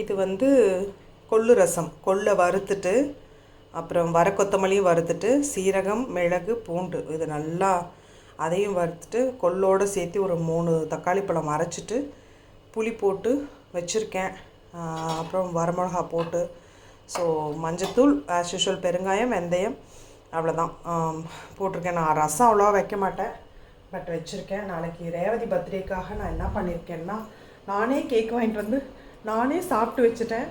இது வந்து கொள்ளு ரசம். கொள்ளை வறுத்துட்டு அப்புறம் வர கொத்தமல்லியும் வறுத்துட்டு சீரகம் மிளகு பூண்டு இது நல்லா அதையும் வறுத்துட்டு கொள்ளோடு சேர்த்து ஒரு மூணு தக்காளி பழம் அரைச்சிட்டு புளி போட்டு வச்சுருக்கேன். அப்புறம் வரமிளகா போட்டு. ஸோ மஞ்சத்தூள் ஆஸ் யூஷுவல் பெருங்காயம் வெந்தயம் அவ்வளோதான் போட்டிருக்கேன். நான் ரசம் அவ்வளோவா வைக்க மாட்டேன். பட் வச்சுருக்கேன். நாளைக்கு ரேவதி பர்த்டேக்காக நான் என்ன பண்ணியிருக்கேன்னா நானே கேக் வாங்கிட்டு வந்து நானே சாப்பிட்டு வச்சுட்டேன்.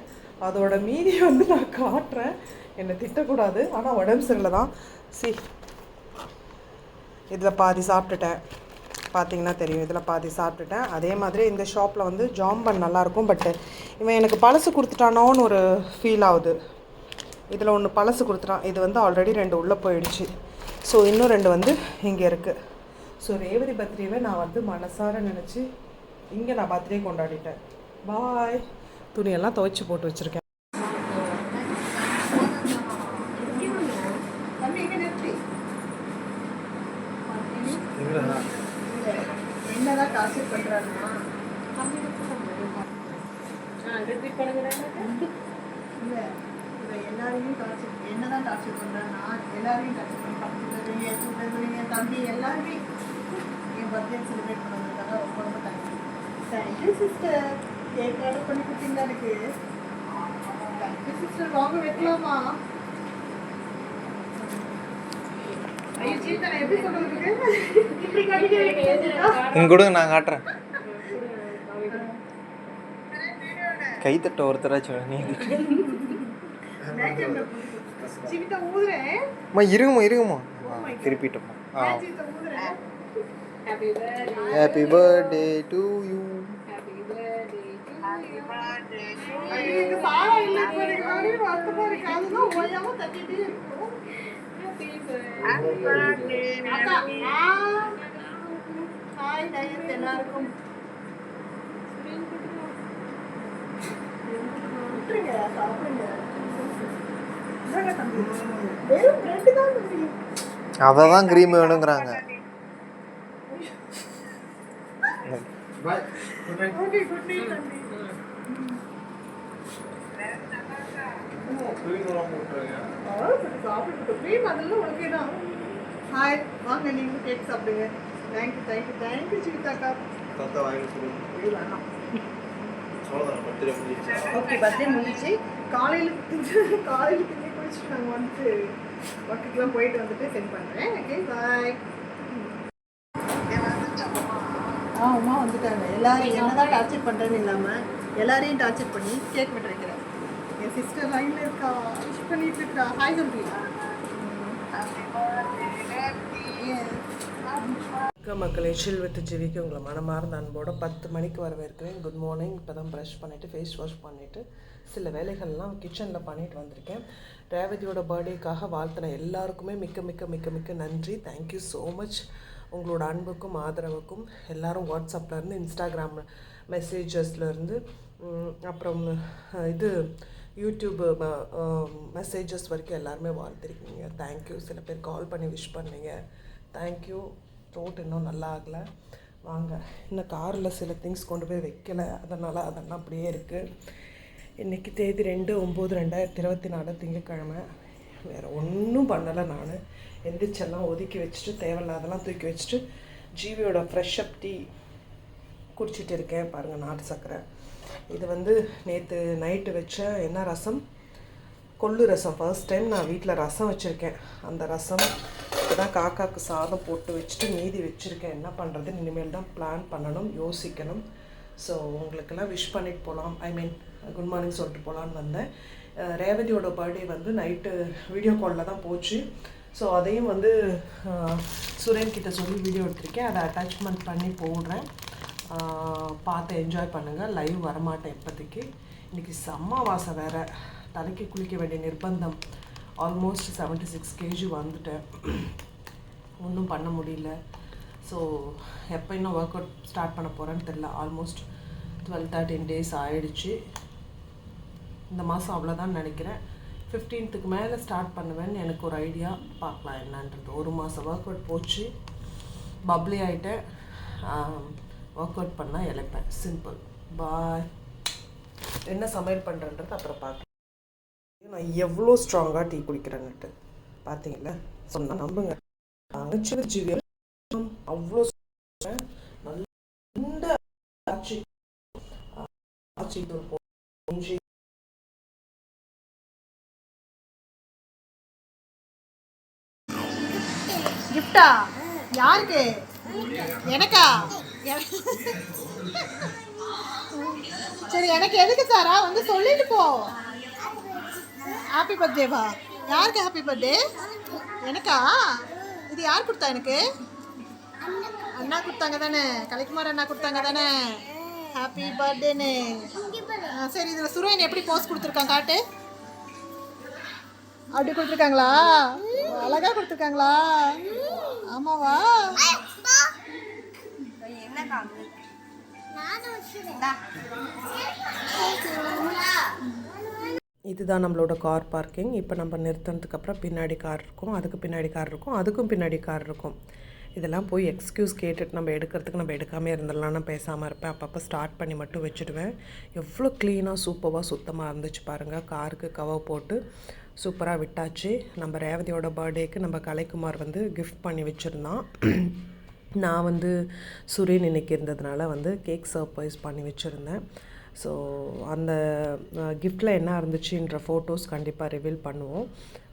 அதோட மீதி வந்து நான் காட்டுறேன். என்னை திட்டக்கூடாது. ஆனால் உடம்பு சரியில்லை தான் சி. இதில் பாதி சாப்பிட்டுட்டேன். பார்த்தீங்கன்னா தெரியும். இதில் பாதி சாப்பிட்டுட்டேன். அதே மாதிரி இந்த ஷாப்பில் வந்து ஜாம்பன் நல்லாயிருக்கும். பட்டு இவன் எனக்கு பழசு கொடுத்துட்டானோன்னு ஒரு ஃபீல் ஆகுது. இதில் ஒன்று பழசு கொடுத்துட்டான். இது வந்து ஆல்ரெடி ரெண்டு உள்ளே போயிடுச்சு. ஸோ இன்னும் ரெண்டு வந்து இங்கே இருக்குது ஸோ ரேவதி பர்த்டேவை நான் வந்து மனசார நினச்சி இங்கே நான் பர்த்டே கொண்டாடிட்டேன். பாய் துணியெல்லாம் துவைச்சி போட்டு வச்சுருக்கேன். என்னதான் டார்ச்சர் பண்றாருன்னா இல்ல இவன் எல்லாரையும் டார்ச்சர் என்னதான் டார்ச்சர் பண்றான்னா எல்லாரையும் டார்ச்சர் பண்ணி என் கூட்டத்துல என் தம்பி எல்லாருமே என் பர்த்டே செலிப்ரேட் பண்ணதுக்காக ரொம்ப ரொம்ப தேங்க்யூ தேங்க்யூ சிஸ்டர் ஆர்டர் பண்ணி கொடுத்தீங்களா எனக்கு? சிஸ்டர் வாங்க வைக்கலாமா? சீதா நான் காட்டுறேன். கைத்தட்ட ஒருத்தராச்சும் நீ அம்மா இருங்கம்மா இருங்கம்மா. ஆ, திருப்பிட்டோம்மா ஹாப்பி பர்த்டே டு யூ இங்க சாரா இல்ல இப்ப எனக்கு வருத்தமா இருக்கு. அதுதான் ஓயாம தட்டிட்டே இருக்கும். எல்லாருக்கும். க்ரீம் வேணுங்கிறாங்க. Okay, good night, Hi, வாங்க நீங்களும் கேக் சாப்பிடுங்க. தேங்க்யூ தேங்க்யூ தேங்க்யூ ஜீவிதாக்கா இது வேணாம். ஓகே பர்த்டே முடிஞ்சிச்சு. காலையில் காலையில் திண்ணி குளிச்சுட்டு நாங்கள் வந்துட்டு ஒர்க்குக்கெலாம் போயிட்டு வந்துட்டு சென்ட் பண்ணுறேன் ஓகே பாய் ஆ உமா வந்துட்டாங்க. எல்லாரும் என்னதான் டார்ச்சர் பண்ணுறேன்னு இல்லாமல் எல்லாரையும் டார்ச்சர் பண்ணி கேக் வெட்ட வைக்கிறேன். என் சிஸ்டர் லைனில் இருக்கா? விஷ் பண்ணிட்டு இருக்கா ஹாய் சொல்றீங்களா வணக்கம் மக்களே. ஷில் உங்களை மனமார்ந்த அன்போட பத்து மணிக்கு வரவேற்கிறேன். குட் மார்னிங் இப்போ தான் ப்ரஷ் பண்ணிவிட்டு ஃபேஸ் வாஷ் பண்ணிவிட்டு சில வேலைகள்லாம் கிச்சனில் பண்ணிட்டு வந்திருக்கேன். ரேவதியோட பர்த்டேக்காக வாழ்த்தின எல்லாருக்குமே மிக்க மிக்க மிக்க மிக்க நன்றி. தேங்க்யூ ஸோ மச் உங்களோட அன்புக்கும் ஆதரவுக்கும் எல்லாரும் வாட்ஸ்அப்லேருந்து இன்ஸ்டாகிராம் மெசேஜஸ்லேருந்து அப்புறம் இது யூடியூப் மெசேஜஸ் வரைக்கும் எல்லாருமே வாழ்த்திருக்கீங்க. தேங்க்யூ சில பேர் கால் பண்ணி விஷ் பண்ணீங்க. தேங்க்யூ ரோட் இன்னும் நல்லா ஆகலை. வாங்க. இன்னும் காரில் சில திங்ஸ் கொண்டு போய் வைக்கல. அதனால் அதெல்லாம் அப்படியே இருக்குது இன்றைக்கி தேதி ரெண்டு ஒம்பது ரெண்டாயிரத்தி இருபத்தி நாலு திங்கக்கிழமை வேறு ஒன்றும் பண்ணலை நான். எந்திரிச்செல்லாம் ஒதுக்கி வச்சுட்டு தேவையில்லாதெல்லாம் தூக்கி வச்சுட்டு ஜீவியோட ஃப்ரெஷ் அப் டீ குடிச்சிட்டு இருக்கேன். பாருங்கள் நாட்டு சர்க்கரை இது வந்து நேற்று நைட்டு வச்ச என்ன ரசம்? கொள்ளு ரசம். ஃபர்ஸ்ட் டைம் நான் வீட்டில் ரசம் வச்சுருக்கேன். அந்த ரசம் தான் காக்காக்கு சாதம் போட்டு வச்சுட்டு மீதி வச்சுருக்கேன். என்ன பண்ணுறதுன்னு இனிமேல் தான் பிளான் பண்ணணும் யோசிக்கணும். ஸோ உங்களுக்கெல்லாம் விஷ் பண்ணிட்டு போகலாம் ஐ மீன் குட் மார்னிங் சொல்லிட்டு போகலான்னு வந்தேன். ரேவதியோட பர்த்டே வந்து நைட்டு வீடியோ காலில் தான் போச்சு. ஸோ அதையும் வந்து சுரேன் கிட்ட சொல்லி வீடியோ எடுத்திருக்கேன். அதை அட்டாச்மெண்ட் பண்ணி போடுறேன். பார்த்து என்ஜாய் பண்ணுங்கள் லைவ் வரமாட்டேன் இப்போதைக்கு. இன்றைக்கி செம்ம வாசம் வேறு. தலைக்கு குளிக்க வேண்டிய நிர்பந்தம். ஆல்மோஸ்ட் 76 சிக்ஸ் கேஜி வந்துட்டேன். ஒன்றும் பண்ண முடியல. ஸோ எப்போ இன்னும் ஒர்க் அவுட் ஸ்டார்ட் பண்ண போகிறேன்னு தெரில ஆல்மோஸ்ட் டுவெல் தேர்ட்டின் டேஸ் ஆகிடுச்சு இந்த மாதம் அவ்வளோதான் நினைக்கிறேன். ஃபிஃப்டீன்த்துக்கு மேலே ஸ்டார்ட் பண்ணுவேன்னு எனக்கு ஒரு ஐடியா பார்க்கலாம் என்னன்றது. ஒரு மாதம் ஒர்க் அவுட் போச்சு. பப்ளி ஆகிட்டேன் ஒர்க் அவுட் பண்ணால் இழைப்பேன் சிம்பிள் பாய் என்ன சமையல் பண்ணுறன்றது அப்புறம் பார்க்கலாம். நான் எவ்வளோ ஸ்ட்ராங்காக டீ குடிக்கிறேன்னுட்டு. பார்த்தீங்களா சொன்னா நம்புங்க. அணைச்சிரு ஜீவியம் அவ்வளோ strong. நல்ல ஆட்சி ஆச்சி ஆச்சி யாருக்கு? எனக்கா? சரி எனக்கு எதுக்கு சாரா? வந்து சொல்லிட்டு போ. ஹாப்பி பர்த்டேவா யாருக்கு ஹாப்பி பர்த்டே எனக்கா? இது யார் கொடுத்தா எனக்கு? அண்ணா கொடுத்தாங்க தானே. கலைக்குமார் அண்ணா கொடுத்தாங்க தானே. ஹாப்பி பர்த்டேன்னு சரி இதில் சுரேன் எப்படி போஸ்ட் கொடுத்துருக்கான் காட்டு? அப்படி கொடுத்துருக்காங்களா? அழகா கொடுத்துருக்காங்களா? ஆமாவா? இதுதான் நம்மளோட கார் பார்க்கிங். இப்போ நம்ம நிறுத்தினதுக்கு அப்புறம் பின்னாடி கார் இருக்கும் அதுக்கு பின்னாடி கார் இருக்கும் அதுக்கும் பின்னாடி கார் இருக்கும். இதெல்லாம் போய் எக்ஸ்கியூஸ் கேட்டுட்டு நம்ம எடுக்கிறதுக்கு நம்ம எடுக்காமல் இருந்துடலாம். நான் பேசாமல் இருப்பேன். அப்பப்போ ஸ்டார்ட் பண்ணி மட்டும் வச்சுடுவேன். எவ்வளோ க்ளீனாக சூப்பராக சுத்தமாக இருந்துச்சு பாருங்கள் காருக்கு கவர் போட்டு சூப்பராக விட்டாச்சு. நம்ம ரேவதியோட பர்த்டேக்கு நம்ம கலைக்குமார் வந்து கிஃப்ட் பண்ணி வச்சுருந்தான். நான் வந்து சுரேன் இன்னைக்கு இருந்ததுனால வந்து கேக் சர்ப்ரைஸ் பண்ணி வச்சுருந்தேன். ஸோ அந்த கிஃப்டில் என்ன இருந்துச்சுன்ற ஃபோட்டோஸ் கண்டிப்பாக ரிவீல் பண்ணுவோம்.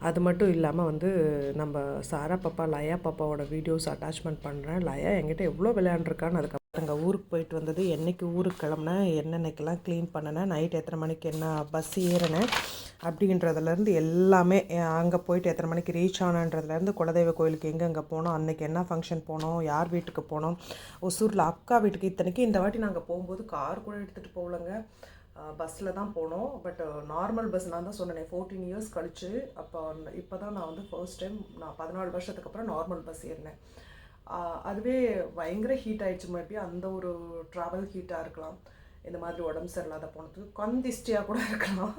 அது மட்டும் இல்லாமல் வந்து நம்ம சாரா பாப்பா லயா பாப்பாவோட வீடியோஸ் அட்டாச்மெண்ட் பண்ணுறேன் லயா என்கிட்ட எவ்வளோ விளையாண்டுருக்கான்னு அதுக்கு அங்கே ஊருக்கு போயிட்டு வந்தது என்றைக்கு ஊருக்கு கிளம்புனேன் என்னென்னைக்கெல்லாம் க்ளீன் பண்ணினேன் நைட் எத்தனை மணிக்கு என்ன பஸ் ஏறினேன் அப்படின்றதுலேருந்து எல்லாமே அங்கே போயிட்டு எத்தனை மணிக்கு ரீச் ஆனன்றதுலேருந்து குலதெய்வ கோயிலுக்கு எங்கெங்கே போனோம் அன்னைக்கு என்ன ஃபங்க்ஷன் போனோம் யார் வீட்டுக்கு போனோம் ஒசூரில் அக்கா வீட்டுக்கு இத்தனைக்கு இந்த வாட்டி நாங்கள் போகும்போது கார் கூட எடுத்துகிட்டு போகலங்க. பஸ்ஸில் தான் போனோம். பட் நார்மல் பஸ் நான் தான் சொன்னேன் ஃபோர்டீன் இயர்ஸ் கழிச்சு அப்போ இப்போ தான் நான் வந்து ஃபர்ஸ்ட் டைம் நான் பதினாலு வருஷத்துக்கு அப்புறம் நார்மல் பஸ் ஏறினேன். அதுவே பயங்கர ஹீட் ஆகிடுச்சு மேபி அந்த ஒரு ட்ராவல் ஹீட்டாக இருக்கலாம். இந்த மாதிரி உடம்பு சரியில்லாத போனது. கந்திஷ்டியாக கூட இருக்கலாம்.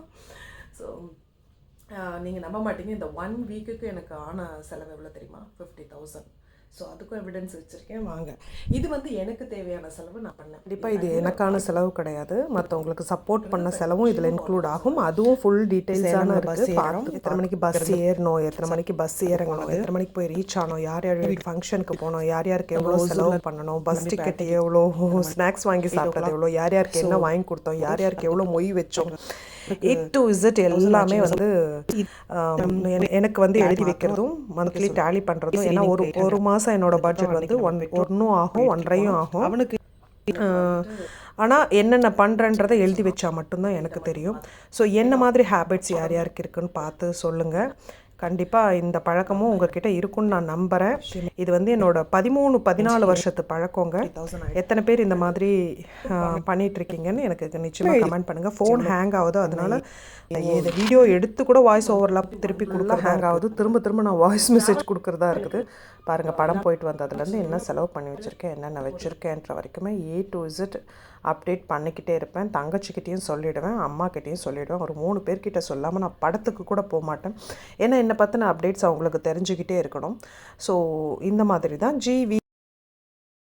ஸோ நீங்கள் நம்ப மாட்டீங்க. இந்த ஒன் வீக்குக்கு எனக்கு ஆன செலவு எவ்வளோ தெரியுமா? ஃபிஃப்டி தௌசண்ட் ஸோ அதுக்கும் எவிடன்ஸ் வச்சுருக்கேன். வாங்க. இது வந்து எனக்கு தேவையான செலவு நான் பண்ணேன் கண்டிப்பாக இது எனக்கான செலவு கிடையாது. மற்றவங்களுக்கு சப்போர்ட் பண்ண செலவும் இதில் இன்க்ளூட் ஆகும். அதுவும் ஃபுல் டீட்டெயில்ஸான பஸ் ஏறோம் எத்தனை மணிக்கு பஸ் ஏறணும் எத்தனை மணிக்கு பஸ் இறங்கணும் எத்தனை மணிக்கு போய் ரீச் ஆனோம் யார் யார் ஃபங்க்ஷனுக்கு போனோம் யார் யாருக்கு எவ்வளோ செலவு பண்ணணும் பஸ் டிக்கெட் எவ்வளோ ஸ்நாக்ஸ் வாங்கி சாப்பிட்டது எவ்வளோ யார் யாருக்கு என்ன வாங்கி கொடுத்தோம் யார் யாருக்கு எவ்வளோ மொய் வச்சோம். ஏ டு இசட் எல்லாமே வந்து எனக்கு வந்து எழுதி வைக்கிறதும் மந்த்லி டேலி பண்ணுறதும் ஏன்னா ஒரு ஒரு மாதம் என்னோட பட்ஜெட் வந்து ஒன் ஒன்றும் ஆகும் ஒன்றையும் ஆகும். அவனுக்கு ஆனால் என்னென்ன பண்ணுறன்றதை எழுதி வச்சா மட்டும்தான் எனக்கு தெரியும். ஸோ என்ன மாதிரி ஹேபிட்ஸ் யார் யாருக்கு இருக்குன்னு பார்த்து சொல்லுங்கள் கண்டிப்பாக இந்த பழக்கமும் உங்ககிட்ட இருக்கும்னு நான் நம்புகிறேன் இது வந்து என்னோட பதிமூணு பதினாலு வருஷத்து பழக்கங்க. எத்தனை பேர் இந்த மாதிரி இருக்கீங்கன்னு எனக்கு நிச்சயமாக கமெண்ட் பண்ணுங்கள் ஃபோன் ஹேங் ஆகுது அதனால இந்த வீடியோ எடுத்து கூட வாய்ஸ் ஓவரில் திருப்பி கொடுக்க ஹேங் ஆகுது. திரும்ப திரும்ப நான் வாய்ஸ் மெசேஜ் கொடுக்குறதா இருக்குது. பாருங்கள் படம் போயிட்டு வந்ததுலேருந்து என்ன செலவு பண்ணி வச்சுருக்கேன் என்னென்ன வச்சுருக்கேன்ற வரைக்குமே ஏ டு இசட் அப்டேட் பண்ணிக்கிட்டே இருப்பேன். தங்கச்சிக்கிட்டேயும் சொல்லிவிடுவேன் அம்மாக்கிட்டேயும் சொல்லிவிடுவேன் ஒரு மூணு பேர்கிட்ட சொல்லாமல் நான் படத்துக்கு கூட போக மாட்டேன். ஏன்னா என்னை பற்றின அப்டேட்ஸ் அவங்களுக்கு தெரிஞ்சுக்கிட்டே இருக்கணும். ஸோ இந்த மாதிரி தான் ஜிவி